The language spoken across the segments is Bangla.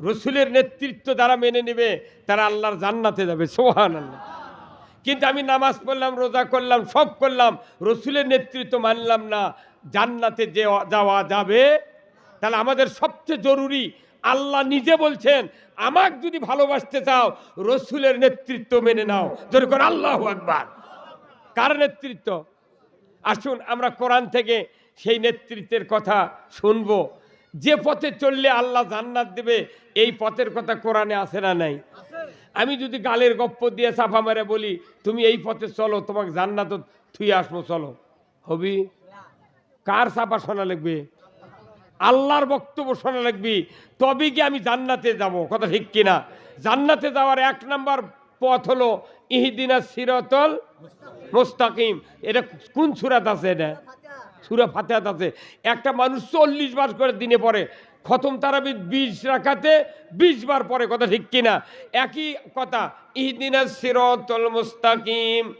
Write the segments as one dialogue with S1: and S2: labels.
S1: রসুলের নেতৃত্ব যারা মেনে নেবে, তারা আল্লাহর জান্নাতে যাবে সোহান আল্লাহ কিন্তু আমি নামাজ পড়লাম, রোজা করলাম, সব করলাম, রসুলের নেতৃত্ব মানলাম না। জান্নাতে যে যাওয়া যাবে, তাহলে আমাদের সবচেয়ে জরুরি, আল্লাহ নিজে বলছেন, আমাক যদি ভালোবাসতে চাও, রসুলের নেতৃত্ব মেনে নাও। যেরকম আল্লাহ আকবার। কার নেতৃত্ব? আসুন, আমরা কোরআন থেকে সেই নেতৃত্বের কথা শুনব। যে পথে চললে আল্লাহ জান্নাত দেবে, এই পথের কথা কোরআনে আসে না নাই? আমি যদি গালের গপ্প দিয়ে চাপা মেরে বলি, তুমি এই পথে চলো, তোমাকে জান্নাত থুই আসব, চলো। হবি? কার চাপা শোনা লাগবে? আল্লাহর বক্তব্য শোনা লাগবি। তবে কি আমি জান্নাতে যাব? কথা ঠিক কিনা? জান্নাতে যাওয়ার এক নাম্বার পথ হলো ইহিদিনা সিরতল মোস্তাকিম। এটা কোন সুরাত আছে এটা? সুরা ফাতেহাত আছে। একটা মানুষ চল্লিশ বার করে দিনে পড়ে। খতম তারাবি বিশ রাখাতে বিশ বার পরে কথা ঠিক কিনা? একই কথা, ইহদিনা সিরতল মুস্তাকিম।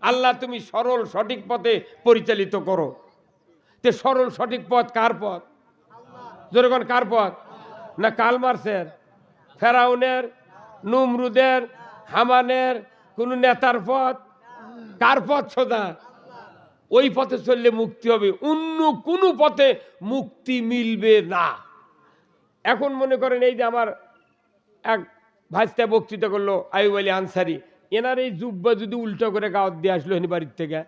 S1: আল্লাহ তুমি সরল সঠিক পথে পরিচালিত করো। তে সরল সঠিক পথ কার পথ? জোরগণ কার পথ? না কালমার্সের, ফেরাউনের, নুমরুদের, হামানের, কোন নেতার পথ? কার পথ সোজা ওই পথে চললে মুক্তি হবে, অন্য কোনো পথে মুক্তি মিলবে না। এখন মনে করেন এই যে আমার এক ভাইস্তা বক্তৃতা করল আইব আলী আনসারি, এনার এই জুব্বা যদি উল্টো করে গাওয়াত দিয়ে আসলো হিনি বাড়ির থেকে,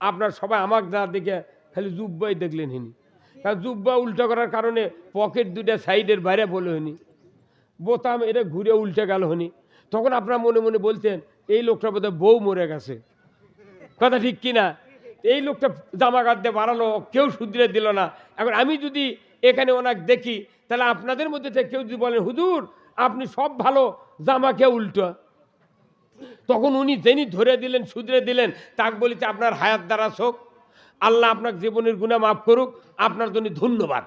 S1: আপনার সবাই আমাকে যা দেখে খালি জুব্বাই দেখলেন হিনি। কারণ জুব্বা উল্টো করার কারণে পকেট দুটা সাইডের বাইরে বলে হনি। বোতাম এটা ঘুরে উল্টে গেল হনি। তখন আপনার মনে মনে বলতেন, এই লোকটা বোধহয় বউ মরে গেছে। কথা ঠিক কিনা? এই লোকটা জামা কাটতে বাড়ালো, কেউ শুধরে দিল না। এখন আমি যদি এখানে ওনাকে দেখি, তাহলে আপনাদের মধ্যে থেকে কেউ যদি বলেন হুজুর, আপনি সব ভালো, জামাকে উল্টো। তখন উনি যিনি ধরে দিলেন, শুধরে দিলেন, তাকে বলিতে আপনার হায়াত দ্বারা হোক আল্লাহ আপনার জীবনের গুণা মাফ করুক। আপনার জন্য ধন্যবাদ।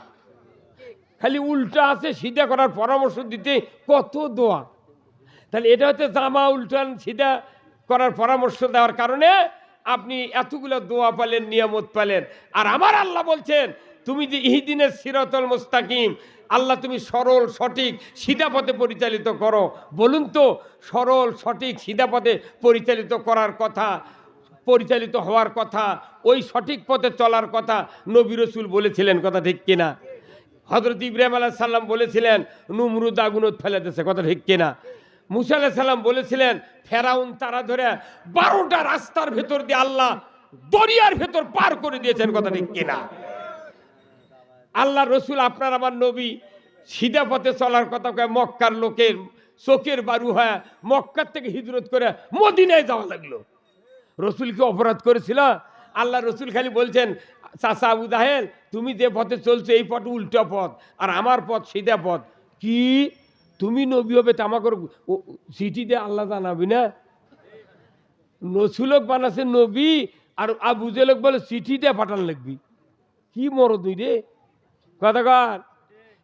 S1: খালি উল্টা আছে, সিধা করার পরামর্শ দিতে কত দোয়া। তাহলে এটা হচ্ছে জামা উল্টান সিধা করার পরামর্শ দেওয়ার কারণে আপনি এতগুলো দোয়া পালেন, নিয়ামত পালেন। আর আমার আল্লাহ বলছেন, তুমি যে ইহিদিনের সিরতল মুস্তাকিম, আল্লাহ তুমি সরল, সঠিক সিধা পথে পরিচালিত করো। বলুন তো, সরল, সঠিক সিধা পথে পরিচালিত করার কথা, পরিচালিত হওয়ার কথা, ওই সঠিক পথে চলার কথা নবী রসুল বলেছিলেন, কথা ঠিক কিনা? হজরত ইব্রাহিম আলাহ সাল্লাম বলেছিলেন, নুমরুদ আগুনত ফেলে দিয়েছে, কথা ঠিক কিনা? মুসা সাল্লাম বলেছিলেন, ফেরাউন তারা ধরে বারোটা রাস্তার ভেতর দিয়ে আল্লাহ দরিয়ার ভেতর পার করে দিয়েছেন, কথা ঠিক কিনা? আল্লাহ রসুল, আপনার আমার নবী সিধা পথে চলার কথা কয় মক্কার লোকের চোখের বারু হয় মক্কার থেকে হিজরত করে মদিনায় যাওয়া লাগল। রসুল কি অপরাধ করেছিল? আল্লাহ রসুল খালি বলছেন, চাচা আবু জাহেল, তুমি যে পথে চলছো এই পথ উল্টা পথ, আর আমার পথ সিধা পথ। কি? তুমি নবী হবে তো আমাকে চিঠি দিয়ে আল্লাহ জানাবি না? নসুলক বানাছে নবী আর আবু জেলক বলে চিঠি দিয়ে পাঠান লাগবি কি মর তুই রে? কথা কর।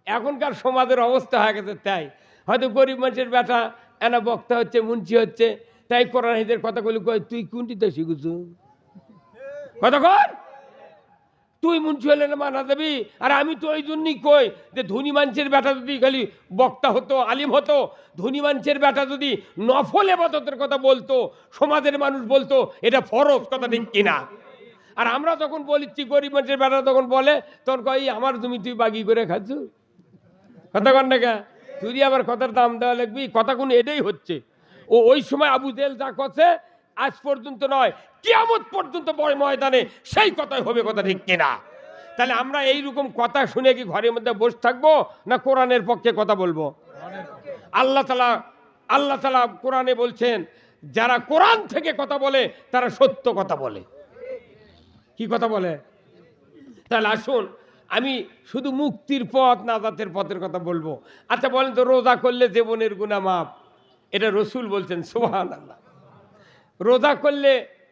S1: এখনকার সমাজের অবস্থা হয়ে গেছে তাই। হয়তো গরিব মানুষের ব্যাটা এনা বক্তা হচ্ছে, মুন্সি হচ্ছে, তাই হিদের কথা বলি কয়, তুই কোনটিতে শিখুছ? কথা কর। তুই মুন্সি হলে না মানা দেবি আর আমি তো ওই জন্যই কই যে ধনী মানুষের বেটা যদি খালি বক্তা হতো, আলিম হতো, ধনী মানুষের বেটা যদি নফল এবাদতের কথা বলতো, সমাজের মানুষ বলতো, এটা ফরজ কথা ঠিক কিনা? আর আমরা যখন বলিচ্ছি গরিব মানুষের বেটা তখন বলে, তখন কই আমার জমি তুই বাগি করে খাচ্ছ? কথা কন না তুই আবার কথার দাম দেওয়া লাগবি কথা কোন এটাই হচ্ছে। ও ওই সময় আবু জেল যা কথা আজ পর্যন্ত নয়, কিয়ামত পর্যন্ত বয় ময়দানে সেই কথাই হবে কথা ঠিক কিনা? তাহলে আমরা এইরকম কথা শুনে কি ঘরের মধ্যে বসে থাকব না কোরআনের পক্ষে কথা বলব? আল্লাহ তালা আল্লাহ তালা কোরআনে বলছেন, যারা কোরআন থেকে কথা বলে, তারা সত্য কথা বলে। কি কথা বলে? তাহলে আসুন, আমি শুধু মুক্তির পথ নাজাতের পথের কথা বলব। আচ্ছা বলেন তো, রোজা করলে জীবনের গুণা মাপ এটা রসুল বলছেন সোহান আল্লাহ রোজা করলে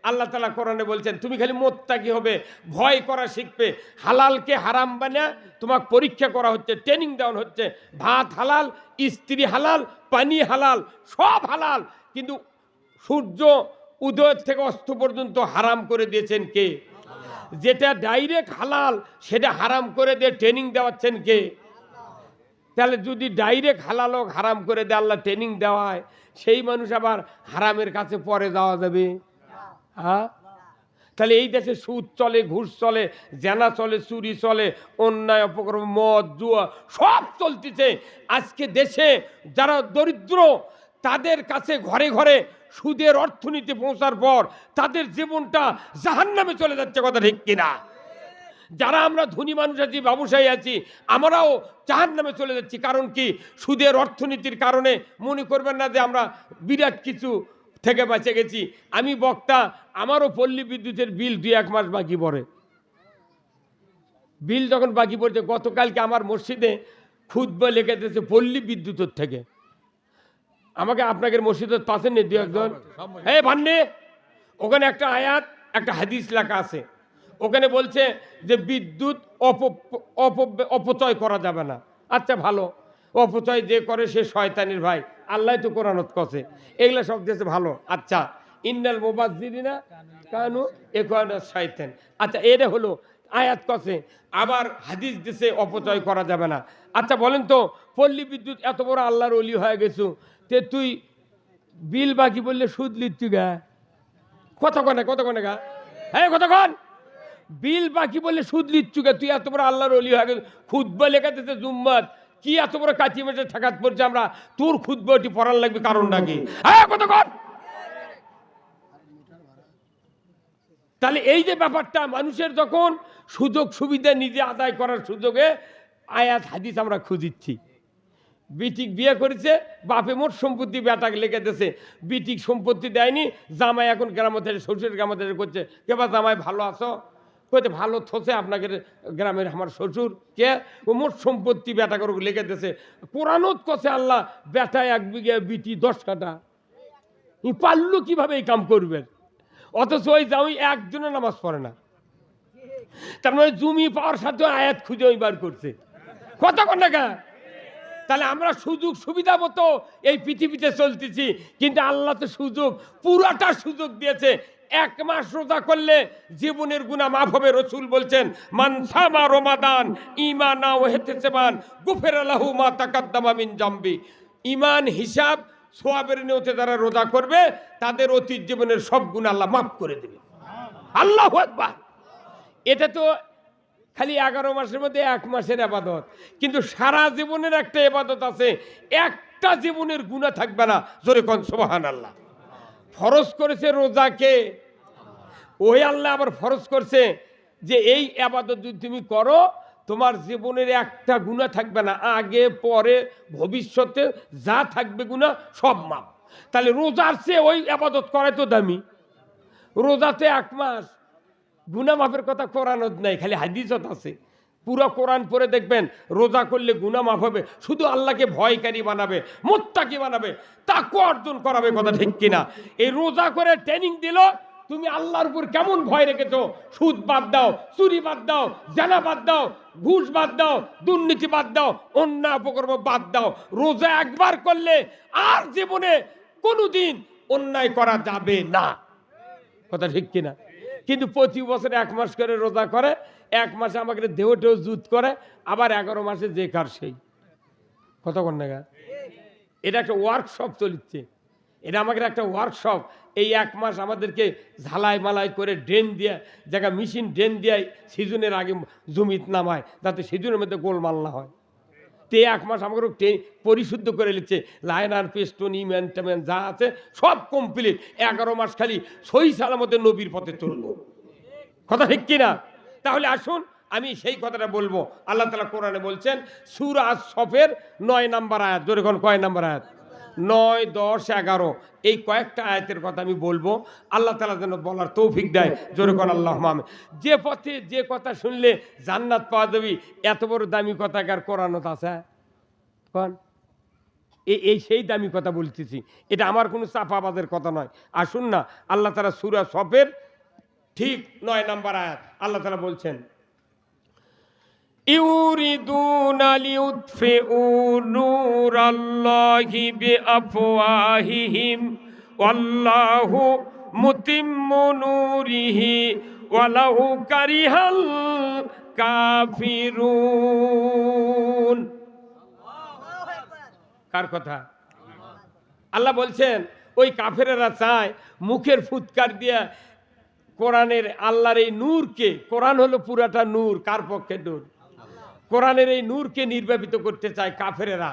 S1: আল্লাহ তালা কোরআনে বলছেন, তুমি খালি মোত্তাকি হবে, ভয় করা শিখবে। হালালকে হারাম বানা তোমাকে পরীক্ষা করা হচ্ছে ট্রেনিং দেওয়া হচ্ছে। ভাত হালাল, স্ত্রী হালাল, পানি হালাল, সব হালাল। কিন্তু সূর্য উদয় থেকে অস্ত পর্যন্ত হারাম করে দিয়েছেন কে? যেটা ডাইরেক্ট হালাল, সেটা হারাম করে দিয়ে ট্রেনিং দেওয়াচ্ছেন কে? তাহলে যদি ডাইরেক্ট হালাল হোক, হারাম করে দেয় আল্লাহ ট্রেনিং দেওয়া হয় সেই মানুষ আবার হারামের কাছে পরে যাওয়া যাবে। হ্যাঁ? তাহলে এই দেশে সুদ চলে, ঘুষ চলে, জেনা চলে, চুরি চলে, অন্যায়, অপকর্ম, মদ, জুয়া, সব চলতেছে। আজকে দেশে যারা দরিদ্র, তাদের কাছে ঘরে ঘরে সুদের অর্থনীতি পৌঁছার পর তাদের জীবনটা জাহান্নামে চলে যাচ্ছে, কথা ঠিক কিনা? যারা আমরা ধনী মানুষ আছি ব্যবসায়ী আছি আমরাও জাহান নামে চলে যাচ্ছি। কারণ কি? সুদের অর্থনীতির কারণে মনে করবেন না যে আমরা বিরাট কিছু থেকে বেঁচে গেছি। আমি বক্তা আমারও পল্লী বিদ্যুতের বিল দুই এক মাস বাকি পড়ে। বিল যখন বাকি পড়ছে গতকালকে আমার মসজিদে খুদ্া লেগে দিয়েছে পল্লী বিদ্যুতের থেকে। আমাকে আপনাকে মসজিদের পাশে নেই দু একজন। হ্যাঁ ভান্নে? ওখানে একটা আয়াত একটা হাদিস লেখা আছে। ওখানে বলছে যে বিদ্যুৎ অপ, অপ- অপচয় করা যাবে না। আচ্ছা ভালো। অপচয় যে করে সে শয়তানির ভাই। আল্লাহ তো কোরআনত কছে এগুলো সব দেশে ভালো। আচ্ছা ইন্নাল কানু এ শয়তান আচ্ছা এটা হলো আয়াত কছে আবার হাদিস দেশে অপচয় করা যাবে না। আচ্ছা বলেন তো, পল্লী বিদ্যুৎ এত বড় আল্লাহর অলি হয়ে গেছু, তে তুই বিল বাকি বললে সুদ লিচ্ছু গা? কতক্ষণে কতক্ষণে গা? হ্যাঁ কতক্ষণ বিল বাকি বলে সুদ লিচ্ছু গা তুই এত বড় আল্লাহর অলি হয়ে গেছে খুদ্া লেখাতেছে জুম্মাত কি এত বড় কাচি মেটে ঠেকাত পড়ছে আমরা? তোর খুদ্া ওটি পড়ার লাগবে কারণটা কি? হ্যাঁ কতক্ষণ তাহলে এই যে ব্যাপারটা, মানুষের যখন সুযোগ সুবিধা নিজে আদায় করার সুযোগে আয়াত, হাদিস আমরা খুঁজিচ্ছি। বিটিক বিয়ে করেছে, বাপে মোট সম্পত্তি বেটাকে লেগে দিয়েছে। বিটিক সম্পত্তি দেয়নি, জামাই এখন গ্রামে থেকে শ্বশুরের গ্রামে থেকে, করছে। কেবা জামাই ভালো আছো? কইতে ভালো থসে আপনাকে গ্রামের আমার শ্বশুর, কে? ও মোট সম্পত্তি বেটা করে লেগে দিয়েছে কোরআনত কছে আল্লাহ বেটা এক বিঘে বিটি দশ কাটা পারল কীভাবে এই কাম করবেন অথচ ওই জামাই একজনের নামাজ পড়ে না। তার মানে জমি পাওয়ার সাথে আয়াত খুঁজে ওই বার করছে। কত টাকা তাহলে আমরা সুযোগ সুবিধা মতো এই পৃথিবীতে চলতেছি, কিন্তু আল্লাহ তো সুযোগ, পুরাটা সুযোগ দিয়েছে। এক মাস রোজা করলে জীবনের গুণা মাফ হবে, রসুল বলছেন মানসামা রমাদান ইমানা ও হেতেসেমান গুফের আলাহু মা তাকাদ্দামা মিন জাম্বি। ইমান হিসাব, সোয়াবের নিয়তে যারা রোজা করবে, তাদের অতীত জীবনের সব গুণ আল্লাহ মাফ করে দেবে। আল্লাহ একবার এটা তো খালি এগারো মাসের মধ্যে এক মাসের আবাদত। কিন্তু সারা জীবনের একটা এবাদত আছে, একটা জীবনের গুণা থাকবে না। জোরে কন সোবাহান আল্লাহ ফরজ করেছে রোজাকে। ওই আল্লাহ আবার ফরজ করছে যে এই আবাদত যদি তুমি করো, তোমার জীবনের একটা গুণা থাকবে না। আগে, পরে, ভবিষ্যতে যা থাকবে গুণা সব মাপ তাহলে রোজার চেয়ে ওই আবাদত করে তো দামি। রোজাতে এক মাস। গুনা মাপের কথা কোরআনত নাই, খালি হাদিসত আছে। পুরো কোরআন পরে দেখবেন, রোজা করলে গুনা মাফ হবে, শুধু আল্লাহকে ভয়কারী বানাবে, মোত্তাকি বানাবে, তাকে অর্জন করাবে কথা ঠিক কিনা? এই রোজা করে ট্রেনিং দিল, তুমি আল্লাহর উপর কেমন ভয় রেখেছো? সুদ বাদ দাও, চুরি বাদ দাও, জানা বাদ দাও, ঘুষ বাদ দাও, দুর্নীতি বাদ দাও, অন্যায় অপকর্ম বাদ দাও। রোজা একবার করলে আর জীবনে কোনোদিন অন্যায় করা যাবে না। কথা ঠিক কিনা? কিন্তু প্রতি বছর এক মাস করে রোজা করে, এক মাসে আমাকে দেহটেও জুত করে, আবার এগারো মাসে যে কার সেই। কতক্ষণ নাগা এটা একটা ওয়ার্কশপ চলিচ্ছে এটা আমাদের একটা ওয়ার্কশপ এই এক মাস আমাদেরকে ঝালাই মালাই করে ড্রেন দিয়ে, জায়গা মেশিন ড্রেন দিয়ে, সিজনের আগে জমিত নামায়, যাতে সিজনের মধ্যে গোলমাল না হয়। তে এক মাস আমাকে পরিশুদ্ধ করে নিচ্ছে। লাইনার, পেস্টন ইমেন টেমেন যা আছে সব কমপ্লিট এগারো মাস খালি সই সালামতে নবীর পথে চলব কথা ঠিক কিনা তাহলে আসুন, আমি সেই কথাটা বলব। আল্লাহ তালা কোরআনে বলছেন, সুর আজ সফের নয় নাম্বার আয়াত। জোরে কোন, কয় নাম্বার আয়াত? নয়, দশ, এগারো। এই কয়েকটা আয়াতের কথা আমি বলব। আল্লাহ তালা যেন বলার তৌফিক দেয়। জোরে কোন, আল্লাহ মামে যে পথে যে কথা শুনলে জান্নাত পাওয়া যাবি, এত বড় দামি কথা কার কোরআনত আছে কন? এই সেই দামি কথা বলতেছি। এটা আমার কোনো চাপাবাদের কথা নয়। আসুন না, আল্লাহ তালা সুরা সফের ঠিক নয় নাম্বার আয়াত আল্লাহ তালা বলছেন ইউরিদুনা লিউতফিউ নূরাল্লাহি বিআফওয়াহিহিম, ওয়াল্লাহু মুতিম্মু নূরিহি, ওয়ালাহু কারিহাল কাফিরুন। কার কথা? আল্লাহ বলছেন, ওই কাফেরেরা চায় মুখের ফুৎকার দিয়া কোরআনের আল্লাহর এই নূরকে, কোরআন হলো পুরাটা নূর, কার পক্ষে নূর? কোরআনের এই নূরকে নির্বাপিত করতে চায় কাফেরেরা।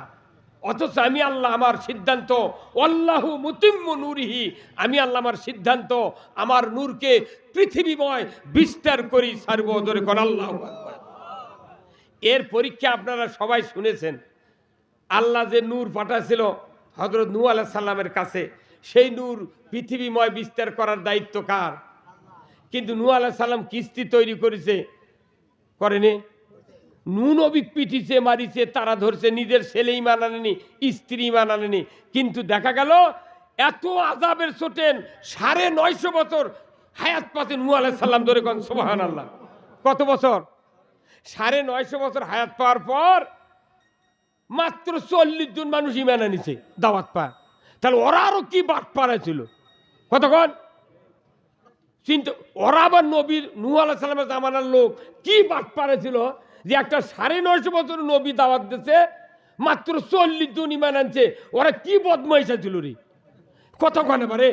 S1: অথচ আমি আল্লাহ আমার সিদ্ধান্ত, অল্লাহু মুতিম্ম নূরিহি। আমি আল্লাহ আমার সিদ্ধান্ত, আমার নূরকে পৃথিবীময় বিস্তার করি সার্বদরে কর। আল্লাহ এর পরীক্ষা আপনারা সবাই শুনেছেন। আল্লাহ যে নূর পাঠাছিল হজরত নূ আলাহ সাল্লামের কাছে, সেই নূর পৃথিবীময় বিস্তার করার দায়িত্ব কার? কিন্তু নূ আলাহ সাল্লাম কিস্তি তৈরি করেছে, করেনি। নুন অবিক পিটিছে মারিছে তারা ধরছে, নিজের ছেলেই মানানেনি স্ত্রী মানানেনি কিন্তু দেখা গেল, এত আজাবের চোটেন সাড়ে নয়শো বছর হায়াত পাচ্ছেন নূ আলাহ সাল্লাম ধরে কোন সোহান আল্লাহ কত বছর? সাড়ে নয়শো বছর হায়াত পাওয়ার পর মাত্র চল্লিশ জন মানুষ ইমানা নিছে দাওয়াত পা তাহলে ওরা আরও কি বাট পাড়াইছিল কতক্ষণ চিন্তা ওরা আবার নবীর নূ আলাহ সাল্লামের জামানার লোক কি বাট পাড়াইছিল যে একটা সাড়ে নয়শো বছর নবী দাওয়াত দিচ্ছে মাত্র চল্লিশ জন ইমান আনছে। ওরা কি বদমাইশা ছিল রে? কতক্ষণ এবারে